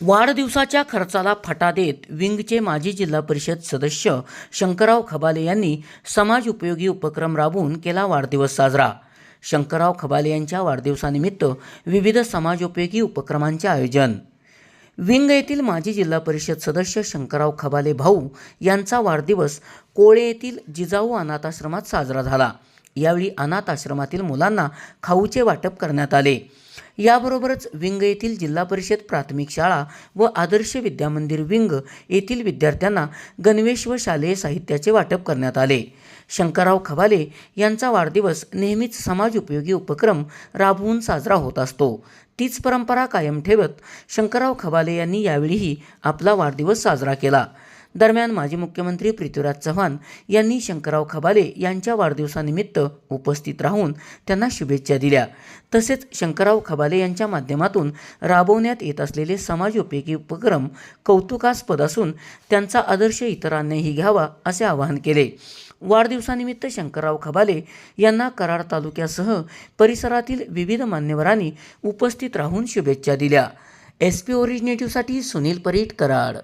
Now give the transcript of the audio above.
वाढदिवसाच्या खर्चाला फटा देत विंगचे माजी जिल्हा परिषद सदस्य शंकरराव खबाले यांनी समाज उपयोगी उपक्रम राबवून केला वाढदिवस साजरा. शंकरराव खबाले यांच्या वाढदिवसानिमित्त विविध समाजोपयोगी उपक्रमांचे आयोजन. विंग येथील माजी जिल्हा परिषद सदस्य शंकरराव खबाले भाऊ यांचा वाढदिवस कोळे येथील जिजाऊ अनाथाश्रमात साजरा झाला. यावेळी अनाथ आश्रमातील मुलांना खाऊचे वाटप करण्यात आले. याबरोबरच विंग येथील जिल्हा परिषद प्राथमिक शाळा व आदर्श विद्यामंदिर विंग येथील विद्यार्थ्यांना गणवेश व शालेय साहित्याचे वाटप करण्यात आले. शंकरराव खबाले यांचा वाढदिवस नेहमीच समाज उपयोगी उपक्रम राबवून साजरा होत असतो. तीच परंपरा कायम ठेवत शंकरराव खबाले यांनी यावेळीही आपला वाढदिवस साजरा केला. दरम्यान माजी मुख्यमंत्री पृथ्वीराज चव्हाण यांनी शंकरराव खबाले यांच्या वाढदिवसानिमित्त उपस्थित राहून त्यांना शुभेच्छा दिल्या. तसेच शंकरराव खबाले यांच्या माध्यमातून राबवण्यात येत असलेले समाजोपयोगी उपक्रम कौतुकास्पद असून त्यांचा आदर्श इतरांनीही घ्यावा असे आवाहन केले. वाढदिवसानिमित्त शंकरराव खबाले यांना कराड तालुक्यासह परिसरातील विविध मान्यवरांनी उपस्थित राहून शुभेच्छा दिल्या. एस पी ओरिजिनेटिव्हसाठी सुनील परीट कराड.